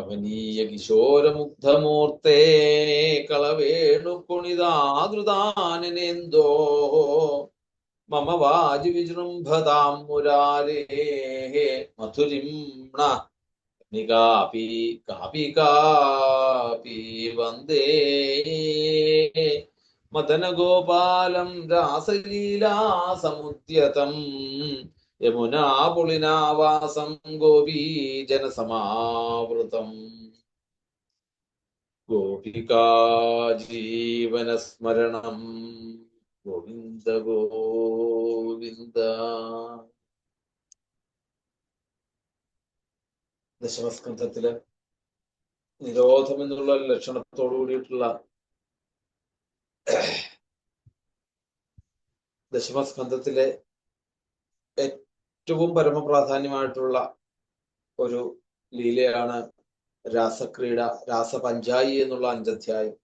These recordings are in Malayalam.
കമനീയ കിശോരമുഗ്ധമൂർത്തേ കളവേണു കുണിതാതൃതാനനെന്തോ മമ വാജി വിജൃംഭതാം മുരാരേ മധുരിംണ നികാപി കാപി കാപി വന്ദേ. മദനഗോപാലം രാസലീലാസമുദ്യതം യമുനാപുളിനാവാസം ഗോപീജനസമാവൃതം. ഗോപികാ ജീവനസ്മരണം ഗോവിന്ദ ഗോവിന്ദ. ദശമസ്കന്ധത്തിൽ നിരോധം എന്നുള്ള ലക്ഷണത്തോടു കൂടിയിട്ടുള്ള ദശമസ്കന്ധത്തിലെ ഏറ്റവും പരമപ്രാധാന്യമായിട്ടുള്ള ഒരു ലീലയാണ് രാസക്രീഡ രാസപഞ്ചായി എന്നുള്ള അഞ്ചധ്യായം.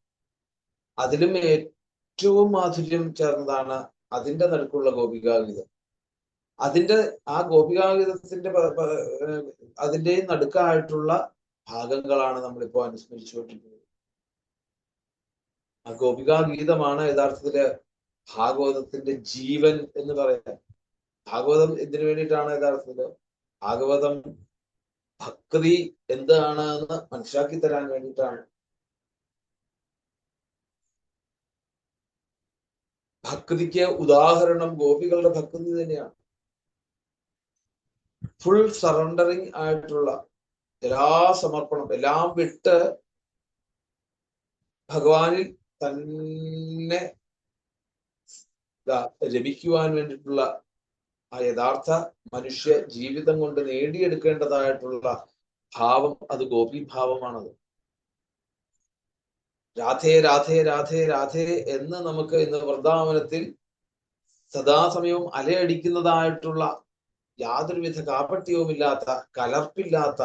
അതിലും ഏറ്റവും മാധുര്യം ചേർന്നതാണ് അതിന്റെ നടുക്കുള്ള ഗോപികാഗീതം. അതിന്റെ ആ ഗോപികാഗീതത്തിന്റെ അതിന്റെയും നടുക്കായിട്ടുള്ള ഭാഗങ്ങളാണ് നമ്മളിപ്പോ അനുസ്മരിച്ചുകൊണ്ടിരിക്കുന്നത്. ആ ഗോപികാഗീതമാണ് യഥാർത്ഥത്തിൽ ഭാഗവതത്തിന്റെ ജീവൻ എന്ന് പറയാൻ ഭാഗവതം എന്തിനു വേണ്ടിയിട്ടാണ് യഥാർത്ഥത്തിൽ ഭാഗവതം ഭക്തി എന്താണ് എന്ന് മനസ്സിലാക്കി തരാൻ വേണ്ടിയിട്ടാണ്. ഭക്തിക്ക് ഉദാഹരണം ഗോപികളുടെ ഭക്തി തന്നെയാണ്. ഫുൾ സറണ്ടറിങ് ആയിട്ടുള്ള എല്ലാ സമർപ്പണം എല്ലാം വിട്ട് ഭഗവാനിൽ തന്നെ രമിക്കുവാൻ വേണ്ടിയിട്ടുള്ള ആ യഥാർത്ഥ മനുഷ്യ ജീവിതം കൊണ്ട് നേടിയെടുക്കേണ്ടതായിട്ടുള്ള ഭാവം അത് ഗോപീഭാവമാണത് രാധേ രാധേ രാധേ രാധേ എന്ന് നമുക്ക് ഇന്ന് വൃന്ദാവനത്തിൽ സദാസമയവും അലയടിക്കുന്നതായിട്ടുള്ള യാതൊരുവിധ കാപട്യവുമില്ലാത്ത കലർപ്പില്ലാത്ത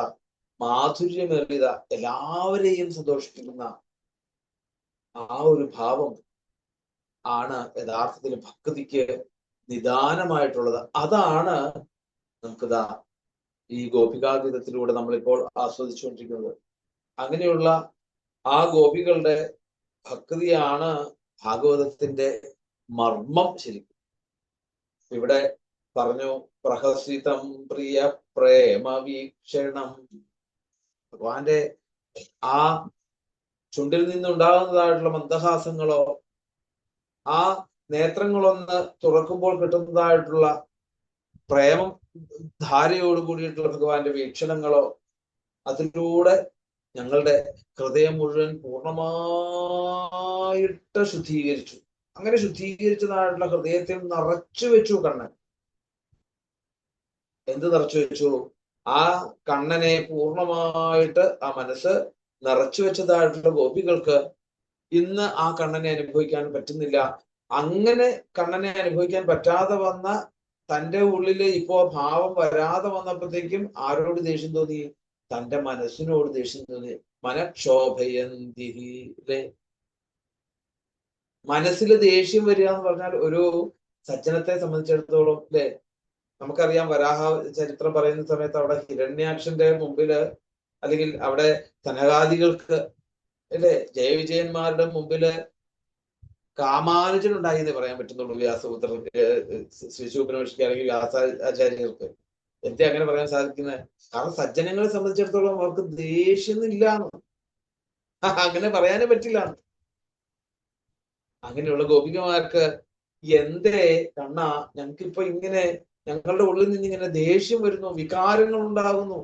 മാധുര്യമേറിയത എല്ലാവരെയും സന്തോഷിപ്പിക്കുന്ന ആ ഒരു ഭാവം ആണ് യഥാർത്ഥത്തിൽ ഭക്തിക്ക് നിദാനമായിട്ടുള്ളത്. അതാണ് നമുക്കിതാ ഈ ഗോപികാഗീതത്തിലൂടെ നമ്മളിപ്പോൾ ആസ്വദിച്ചുകൊണ്ടിരിക്കുന്നത്. അങ്ങനെയുള്ള ആ ഗോപികളുടെ ഭക്തിയാണ് ഭാഗവതത്തിന്റെ മർമ്മം ശരിക്കും. ഇവിടെ പറഞ്ഞു പ്രഹസിതം പ്രിയ പ്രേമ വീക്ഷണം ഭഗവാന്റെ ആ ചുണ്ടിൽ നിന്നുണ്ടാകുന്നതായിട്ടുള്ള മന്ദഹാസങ്ങളോ ആ നേത്രങ്ങളൊന്ന് തുറക്കുമ്പോൾ കിട്ടുന്നതായിട്ടുള്ള പ്രേമം ധാരയോട് കൂടിയിട്ടുള്ള ഭഗവാന്റെ വീക്ഷണങ്ങളോ അതിലൂടെ ഞങ്ങളുടെ ഹൃദയം മുഴുവൻ പൂർണമായിട്ട് ശുദ്ധീകരിച്ചു. അങ്ങനെ ശുദ്ധീകരിച്ചതായിട്ടുള്ള ഹൃദയത്തെ നിറച്ചു വെച്ചു കണ്ണൻ. എന്ത് നിറച്ചു വെച്ചു? ആ കണ്ണനെ പൂർണമായിട്ട് ആ മനസ്സ് നിറച്ചു വെച്ചതായിട്ടുള്ള ഗോപികൾക്ക് ഇന്ന് ആ കണ്ണനെ അനുഭവിക്കാൻ പറ്റുന്നില്ല. അങ്ങനെ കണ്ണനെ അനുഭവിക്കാൻ പറ്റാതെ വന്ന തന്റെ ഉള്ളിൽ ഇപ്പോ ഭാവം വരാതെ വന്നപ്പോഴത്തേക്കും ആരോട് ദേഷ്യം തോന്നി? തന്റെ മനസ്സിനോട് ദേഷ്യം തോന്നി. മനക്ഷോഭയന്തി മനസ്സിൽ ദേഷ്യം വരിക എന്ന് പറഞ്ഞാൽ ഒരു സജ്ജനത്തെ സംബന്ധിച്ചിടത്തോളം അല്ലെ നമുക്കറിയാം വരാഹ ചരിത്രം പറയുന്ന സമയത്ത് അവിടെ ഹിരണ്യാക്ഷന്റെ മുമ്പിൽ അല്ലെങ്കിൽ അവിടെ ധനകാദികൾക്ക് അല്ലെ ജയവിജയന്മാരുടെ മുമ്പിൽ കാമാനുജനുണ്ടായി എന്ന് പറയാൻ പറ്റുന്നുള്ളൂ വ്യാസപുത്ര ശ്രീശൂപനമഷിക്ക് അല്ലെങ്കിൽ വ്യാസാചാര്യർക്ക് എന്തേ അങ്ങനെ പറയാൻ സാധിക്കുന്നത് കാരണം സജ്ജനങ്ങളെ സംബന്ധിച്ചിടത്തോളം അവർക്ക് ദേഷ്യമൊന്നുമില്ല അങ്ങനെ പറയാനേ പറ്റില്ല. അങ്ങനെയുള്ള ഗോപികമാർക്ക് എന്തേ കണ്ണ ഞങ്ങൾക്കിപ്പോ ഇങ്ങനെ ഞങ്ങളുടെ ഉള്ളിൽ നിന്ന് ഇങ്ങനെ ദേഷ്യം വരുന്നു വികാരങ്ങൾ ഉണ്ടാകുന്നു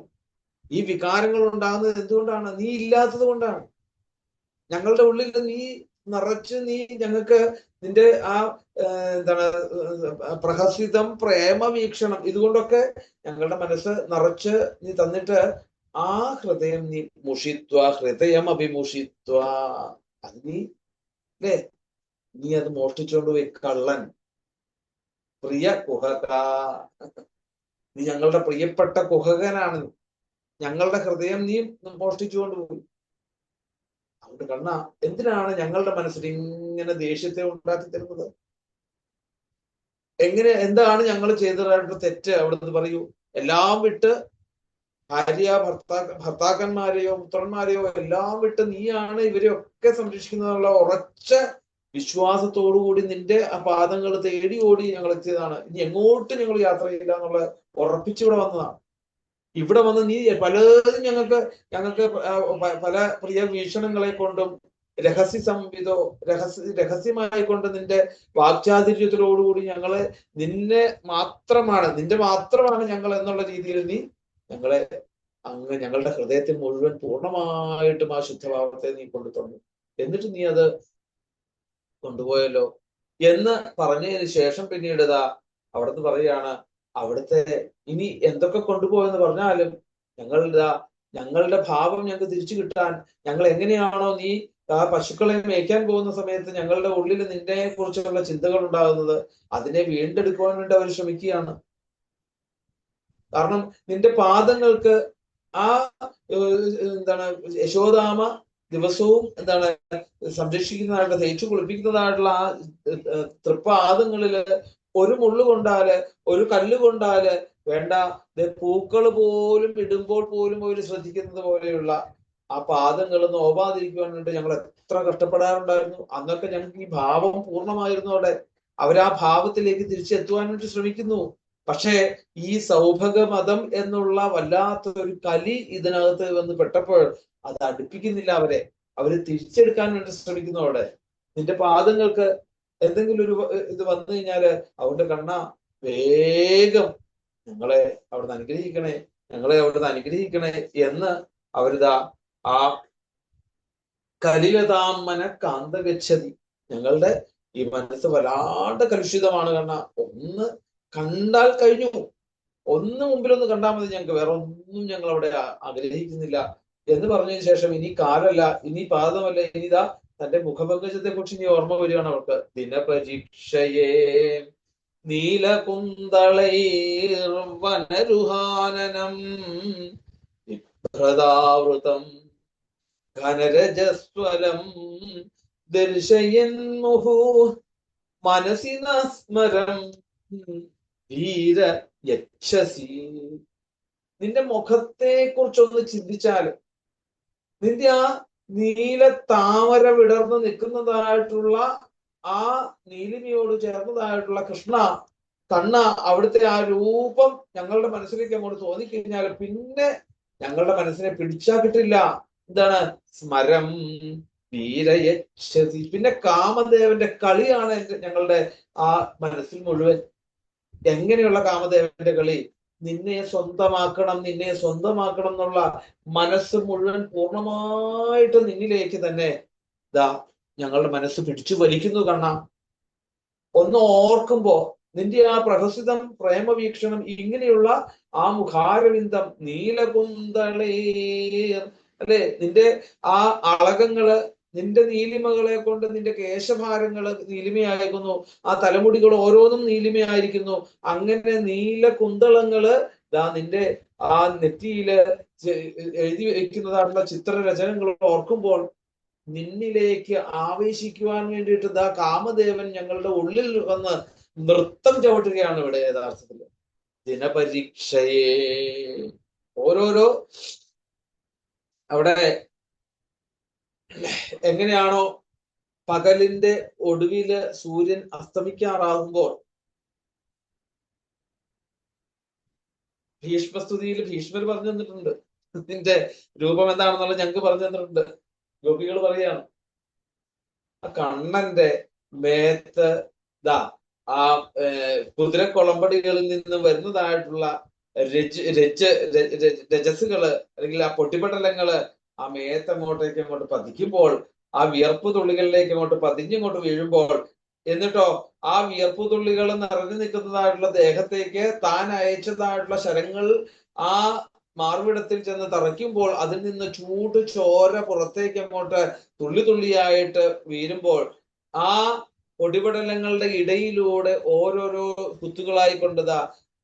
ഈ വികാരങ്ങൾ ഉണ്ടാകുന്നത് എന്തുകൊണ്ടാണ്? നീ ഇല്ലാത്തത് കൊണ്ടാണ്. ഞങ്ങളുടെ ഉള്ളിൽ നീ നിറച്ച് നീ ഞങ്ങൾക്ക് നിന്റെ ആ എന്താണ് പ്രഹസിതം പ്രേമ വീക്ഷണം ഇതുകൊണ്ടൊക്കെ ഞങ്ങളുടെ മനസ്സ് നിറച്ച് നീ തന്നിട്ട് ആ ഹൃദയം നീ മുഷിത്വ ഹൃദയം അഭിമുഷിത്വ അത് നീ അല്ലേ നീ അത് മോഷ്ടിച്ചുകൊണ്ട് പോയി കള്ളൻ. പ്രിയ കുഹക. നീ ഞങ്ങളുടെ പ്രിയപ്പെട്ട കുഹകനാണ്. ഞങ്ങളുടെ ഹൃദയം നീ മോഷ്ടിച്ചുകൊണ്ട് പോയി. അതുകൊണ്ട് കണ്ണ എന്തിനാണ് ഞങ്ങളുടെ മനസ്സിൽ ഇങ്ങനെ ദേഷ്യത്തെ ഉണ്ടാക്കി തരുന്നത്? എങ്ങനെ എന്താണ് ഞങ്ങൾ ചെയ്തതായിട്ട് തെറ്റ്? അവിടുന്ന് പറയൂ. എല്ലാം വിട്ട് ഭാര്യ ഭർത്താ ഭർത്താക്കന്മാരെയോ പുത്രന്മാരെയോ എല്ലാം വിട്ട് നീയാണ് ഇവരെയൊക്കെ സംരക്ഷിക്കുന്നതിനുള്ള ഉറച്ച വിശ്വാസത്തോടുകൂടി നിന്റെ ആ പാദങ്ങൾ തേടി ഓടി ഞങ്ങൾ എത്തിയതാണ്. ഇനി എങ്ങോട്ടും ഞങ്ങൾ യാത്ര ചെയ്യില്ല എന്നുള്ള ഉറപ്പിച്ചിവിടെ വന്നതാണ്. ഇവിടെ വന്ന് നീ പലതും ഞങ്ങൾക്ക് ഞങ്ങൾക്ക് പല പ്രിയ വീക്ഷണങ്ങളെ കൊണ്ടും രഹസ്യ സംവിധോ രഹസ്യ രഹസ്യമായി കൊണ്ട് നിന്റെ വാക്ചാതുര്യത്തിലോടുകൂടി ഞങ്ങളെ നിന്നെ മാത്രമാണ് നിന്റെ മാത്രമാണ് ഞങ്ങൾ എന്നുള്ള രീതിയിൽ നീ ഞങ്ങളെ അങ്ങ് ഞങ്ങളുടെ ഹൃദയത്തിൽ മുഴുവൻ പൂർണമായിട്ടും ആ ശുദ്ധഭാവത്തെ നീ കൊണ്ടു തന്നു. എന്നിട്ട് നീ അത് കൊണ്ടുപോയല്ലോ എന്ന് പറഞ്ഞതിന് ശേഷം പിന്നീട് ഇതാ അവിടുന്ന് പറയാണ് അവിടുത്തെ ഇനി എന്തൊക്കെ കൊണ്ടുപോകുമെന്ന് പറഞ്ഞാലും ഞങ്ങളുടെ ഞങ്ങളുടെ ഭാവം ഞങ്ങൾക്ക് തിരിച്ചു കിട്ടാൻ ഞങ്ങൾ എങ്ങനെയാണോ നീ ആ പശുക്കളെ മേയ്ക്കാൻ പോകുന്ന സമയത്ത് ഞങ്ങളുടെ ഉള്ളിൽ നിന്നെ കുറിച്ചുള്ള ചിന്തകൾ ഉണ്ടാകുന്നത് അതിനെ വീണ്ടെടുക്കുവാൻ വേണ്ടി അവർ ശ്രമിക്കുകയാണ്. കാരണം നിന്റെ പാദങ്ങൾക്ക് ആ എന്താണ് യശോദാമ ദിവസവും എന്താണ് സംരക്ഷിക്കുന്നതായിട്ടുള്ള തേച്ചു കുളിപ്പിക്കുന്നതായിട്ടുള്ള ആ തൃപ്പാദങ്ങളിൽ ഒരു മുള്ളു കൊണ്ടാൽ ഒരു കല്ല് കൊണ്ടാൽ വേണ്ട. പൂക്കൾ പോലും ഇടുമ്പോൾ പോലും അവർ ശ്രദ്ധിക്കുന്നത് പോലെയുള്ള ആ പാദങ്ങൾ നോവാതിരിക്കുവാൻ വേണ്ടി ഞങ്ങൾ എത്ര കഷ്ടപ്പെടാറുണ്ടായിരുന്നു. അന്നൊക്കെ ഞങ്ങൾക്ക് ഈ ഭാവം പൂർണമായിരുന്നു അവിടെ. അവർ ആ ഭാവത്തിലേക്ക് തിരിച്ചെത്തുവാൻ വേണ്ടി ശ്രമിക്കുന്നു. പക്ഷേ ഈ സൗഭഗ മതം എന്നുള്ള വല്ലാത്തൊരു കലി ഇതിനകത്ത് വന്ന് പെട്ടപ്പോൾ അത് അടുപ്പിക്കുന്നില്ല അവരെ. അവർ തിരിച്ചെടുക്കാൻ വേണ്ടി ശ്രമിക്കുന്നു അവിടെ. നിന്റെ പാദങ്ങൾക്ക് എന്തെങ്കിലും ഒരു ഇത് വന്നു കഴിഞ്ഞാൽ അവന്റെ കണ്ണ വേഗം ഞങ്ങളെ അവിടുന്ന് അനുഗ്രഹിക്കണേ ഞങ്ങളെ അവിടുന്ന് അനുഗ്രഹിക്കണേ എന്ന് അവരിതാ ആ കലിലതാമന കാന്തഗച്ഛതി. ഞങ്ങളുടെ ഈ മനസ്സ് വല്ലാണ്ട് കലുഷിതമാണ് കണ്ണ. ഒന്ന് കണ്ടാൽ കഴിഞ്ഞു. ഒന്ന് മുമ്പിലൊന്ന് കണ്ടാൽ മതി ഞങ്ങൾക്ക്. വേറെ ഒന്നും ഞങ്ങൾ അവിടെ ആഗ്രഹിക്കുന്നില്ല. എന്ന് പറഞ്ഞതിന് ശേഷം ഇനി കാലല്ല ഇനി പാദമല്ല ഇനി ഇനിതാ തന്റെ മുഖപങ്കജത്തെ കുറിച്ച് ഇനി ഓർമ്മ വരികയാണ് അവൾക്ക്. ദിനപരീക്ഷയെ നീലകുന്തളൈർ വനരുഹാനനം വിഭ്രതാവൃതം ഘനരജസ്വലം ദർശയന്മുഹു മനസ്സിനസ്മരം മനസി സ്മരം ധീര യക്ഷസി. നിന്റെ മുഖത്തെ കുറിച്ചൊന്ന് ചിന്തിച്ചാൽ നിന്റെ ആ നീല താമര വിടർന്ന് നിൽക്കുന്നതായിട്ടുള്ള ആ നീലിമയോട് ചേർന്നതായിട്ടുള്ള കൃഷ്ണ കണ്ണ അവിടുത്തെ ആ രൂപം ഞങ്ങളുടെ മനസ്സിലേക്ക് അങ്ങോട്ട് തോന്നിക്കഴിഞ്ഞാൽ പിന്നെ ഞങ്ങളുടെ മനസ്സിനെ പിടിച്ചാ കിട്ടില്ല. എന്താണ്? സ്മരം വീരയക്ഷതി പിന്നെ കാമദേവന്റെ കളിയാണ് ഞങ്ങളുടെ ആ മനസ്സിൽ മുഴുവൻ. എങ്ങനെയുള്ള കാമദേവന്റെ കളി? നിന്നെ സ്വന്തമാക്കണം നിന്നെ സ്വന്തമാക്കണം എന്നുള്ള മനസ്സ് മുഴുവൻ പൂർണമായിട്ട് നിന്നിലേക്ക് തന്നെ ദാ ഞങ്ങളുടെ മനസ്സ് പിടിച്ചു വലിക്കുന്നു കണ്ണ. ഒന്ന് ഓർക്കുമ്പോ നിന്റെ ആ പ്രഹസിതം പ്രേമവീക്ഷണം ഇങ്ങനെയുള്ള ആ മുഖാരവിന്ദം നീലകുന്തളേ അല്ലെ? നിന്റെ ആ അളകങ്ങൾ നിന്റെ നീലിമകളെ കൊണ്ട് നിന്റെ കേശഭാരങ്ങൾ നീലിമയായിരിക്കുന്നു ആ തലമുടികൾ ഓരോന്നും നീലിമയായിരിക്കുന്നു. അങ്ങനെ നീല കുന്തളങ്ങൾ ദാ നിന്റെ ആ നെറ്റിയിൽ എഴുതി വയ്ക്കുന്നതായിട്ടുള്ള ചിത്രരചനകൾ ഓർക്കുമ്പോൾ നിന്നിലേക്ക് ആവേശിക്കുവാൻ വേണ്ടിയിട്ട് ദാ കാമദേവൻ ഞങ്ങളുടെ ഉള്ളിൽ വന്ന് നൃത്തം ചവിട്ടുകയാണ് ഇവിടെ യഥാർത്ഥത്തിൽ ദിനപരീക്ഷയെ. ഓരോരോ അവിടെ എങ്ങനെയാണോ പകലിന്റെ ഒടുവിൽ സൂര്യൻ അസ്തമിക്കാറാകുമ്പോൾ ഭീഷ്മസ്തുതിയിൽ ഭീഷ്മർ പറഞ്ഞു തന്നിട്ടുണ്ട്. നിന്റെ രൂപം എന്താണെന്നുള്ളത് ഞങ്ങൾക്ക് പറഞ്ഞു തന്നിട്ടുണ്ട്. ഗോപികൾ പറയാണ് ആ കണ്ണന്റെ മേത്ത് ദാ ആ കുതിര കുതിരക്കൊളമ്പടികളിൽ നിന്ന് വരുന്നതായിട്ടുള്ള രജ് രജ് രജസുകൾ അല്ലെങ്കിൽ ആ പൊട്ടിപ്പടലങ്ങൾ ആ മേത്ത് അങ്ങോട്ടേക്ക് അങ്ങോട്ട് പതിക്കുമ്പോൾ ആ വിയർപ്പ് തുള്ളികളിലേക്ക് അങ്ങോട്ട് പതിഞ്ഞങ്ങോട്ട് വീഴുമ്പോൾ എന്നിട്ടോ ആ വിയർപ്പ് തുള്ളികൾ നിറഞ്ഞു നിൽക്കുന്നതായിട്ടുള്ള ദേഹത്തേക്ക് താൻ അയച്ചതായിട്ടുള്ള ശരങ്ങൾ ആ മാർവിടത്തിൽ ചെന്ന് തറയ്ക്കുമ്പോൾ അതിൽ നിന്ന് ചൂട് ചോര പുറത്തേക്ക് അങ്ങോട്ട് തുള്ളി തുള്ളിയായിട്ട് വീരുമ്പോൾ ആ പൊടിപടലങ്ങളുടെ ഇടയിലൂടെ ഓരോരോ കുത്തുകളായി കൊണ്ടതാ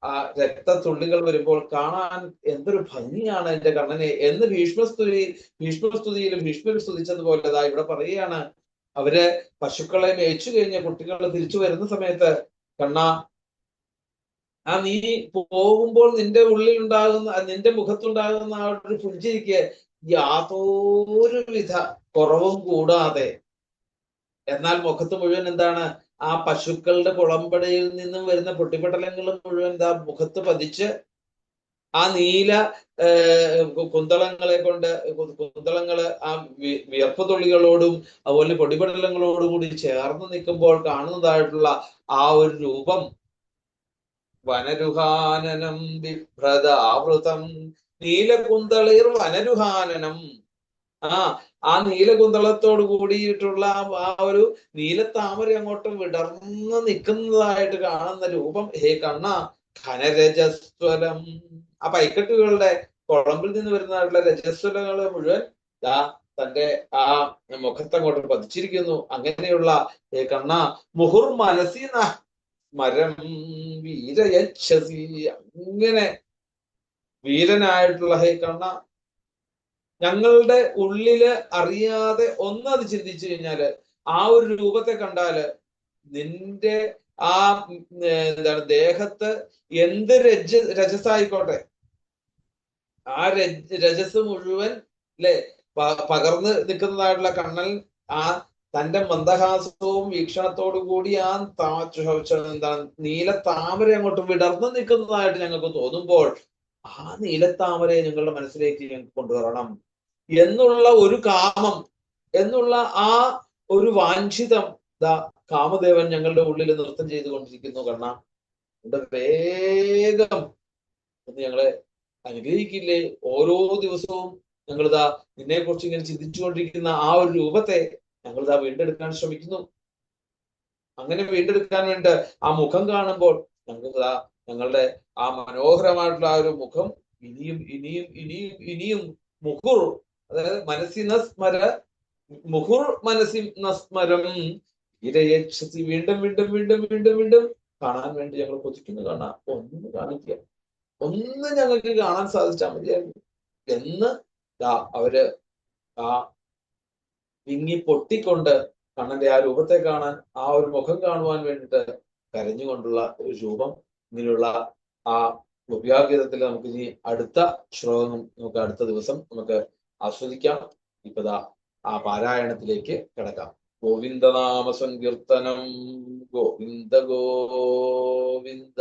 ആ രക്തത്തുള്ളികൾ വരുമ്പോൾ കാണാൻ എന്തൊരു ഭംഗിയാണ് എന്റെ കണ്ണനെ. എന്ന് ഭീഷ്മസ്തുതി ഭീഷ്മസ്തുതിയിൽ ഭീഷ്മർ സ്തുതിച്ചതുപോലെ അതാ ഇവിടെ പറയുകയാണ്. അവർ പശുക്കളെ മേയിച്ചു കഴിഞ്ഞ കുട്ടികൾ തിരിച്ചു വരുന്ന സമയത്ത് കണ്ണ ആ നീ പോകുമ്പോൾ നിന്റെ ഉള്ളിൽ ഉണ്ടാകുന്ന നിന്റെ മുഖത്തുണ്ടാകുന്ന ആ ഒരു പുഞ്ചിരിക്ക് യാതൊരുവിധ കുറവും കൂടാതെ. എന്നാൽ മുഖത്ത് മുഴുവൻ എന്താണ്? ആ പശുക്കളുടെ കുളമ്പടയിൽ നിന്നും വരുന്ന പൊട്ടിപ്പടലങ്ങൾ മുഴുവൻ എന്താ മുഖത്ത് പതിച്ച് ആ നീല കുന്തളങ്ങളെ കൊണ്ട് കുന്തളങ്ങൾ ആ വിയർപ്പ് തുള്ളികളോടും അതുപോലെ പൊടിപടലങ്ങളോടും കൂടി ചേർന്ന് നിൽക്കുമ്പോൾ കാണുന്നതായിട്ടുള്ള ആ ഒരു രൂപം. വനരുഹാനനം ബിഭ്രതാവൃതം നീലകുന്തളിർ വനരുഹാനനം. ആ ആ നീലകുന്തളത്തോട് കൂടിയിട്ടുള്ള ആ ഒരു നീലത്താമര അങ്ങോട്ട് വിടർന്ന് നിൽക്കുന്നതായിട്ട് കാണുന്ന രൂപം ഹേ കണ്ണ ഘനരജസ്വരം. ആ പൈക്കെട്ടുകളുടെ കുളമ്പിൽ നിന്ന് വരുന്നതായിട്ടുള്ള രജസ്വലങ്ങൾ മുഴുവൻ ദാ തന്റെ ആ മുഖത്തങ്ങോട്ട് പതിച്ചിരിക്കുന്നു. അങ്ങനെയുള്ള ഹേ കണ്ണ മുഹുർ മനസ്സിന മരം വീരയച്ഛസി അങ്ങനെ വീരനായിട്ടുള്ള ഹേ കണ്ണ ഞങ്ങളുടെ ഉള്ളിൽ അറിയാതെ ഒന്നത് ചിന്തിച്ചു കഴിഞ്ഞാൽ ആ ഒരു രൂപത്തെ കണ്ടാൽ നിന്റെ ആ എന്താണ് ദേഹത്ത് എന്ത് രജ രജസായിക്കോട്ടെ ആ രജ രജസ് മുഴുവൻ അല്ലെ പകർന്ന് നിൽക്കുന്നതായിട്ടുള്ള കണ്ണൻ ആ തന്റെ മന്ദഹാസവും വീക്ഷണത്തോടു കൂടി ആ താ എന്താണ് നീല താമര അങ്ങോട്ട് വിടർന്നു നിൽക്കുന്നതായിട്ട് ഞങ്ങൾക്ക് തോന്നുമ്പോൾ ആ നീലത്താമരയെ ഞങ്ങളുടെ മനസ്സിലേക്ക് ഞങ്ങൾക്ക് കൊണ്ടുവരണം. എന്നുള്ള ഒരു കാമം എന്നുള്ള ആ ഒരു വാഞ്ചിതം ദാ കാമദേവൻ ഞങ്ങളുടെ ഉള്ളിൽ നൃത്തം ചെയ്തുകൊണ്ടിരിക്കുന്നു കണ്ണ. വേഗം ഒന്ന് ഞങ്ങളെ അനുഗ്രഹിക്കില്ലേ? ഓരോ ദിവസവും ഞങ്ങളിതാ നിന്നെ കുറിച്ച് ഇങ്ങനെ ചിന്തിച്ചുകൊണ്ടിരിക്കുന്ന ആ ഒരു രൂപത്തെ ഞങ്ങളിതാ വീണ്ടെടുക്കാൻ ശ്രമിക്കുന്നു. അങ്ങനെ വീണ്ടെടുക്കാൻ വേണ്ടി ആ മുഖം കാണുമ്പോൾ ഞങ്ങൾക്ക് ഞങ്ങളുടെ ആ മനോഹരമായിട്ടുള്ള ആ ഒരു മുഖം ഇനിയും ഇനിയും ഇനിയും ഇനിയും മുഹുർ അതായത് മനസ്സിന സ്മര മുഹുർ മനസ്സി നസ്മരം ഇരയെ വീണ്ടും വീണ്ടും വീണ്ടും വീണ്ടും വീണ്ടും കാണാൻ വേണ്ടി ഞങ്ങൾ കൊതിക്കുന്നു. കാണാം ഒന്ന് കാണിക്കുക ഒന്ന് ഞങ്ങൾക്ക് കാണാൻ സാധിച്ചാൽ മതിയായിരുന്നു. എന്ന് അവർ ആ വിങ്ങി പൊട്ടിക്കൊണ്ട് കണ്ണന്റെ ആ രൂപത്തെ കാണാൻ ആ ഒരു മുഖം കാണുവാൻ വേണ്ടിയിട്ട് കരഞ്ഞുകൊണ്ടുള്ള ഒരു രൂപം ഇങ്ങനെയുള്ള ആ ഉപയോഗത്തിൽ നമുക്ക് ഇനി അടുത്ത ശ്ലോകം നമുക്ക് അടുത്ത ദിവസം നമുക്ക് ആസ്വദിക്കാം. ഇപ്പതാ ആ പാരായണത്തിലേക്ക് കിടക്കാം. ഗോവിന്ദനാമ സങ്കീർത്തനം ഗോവിന്ദ ഗോവിന്ദ.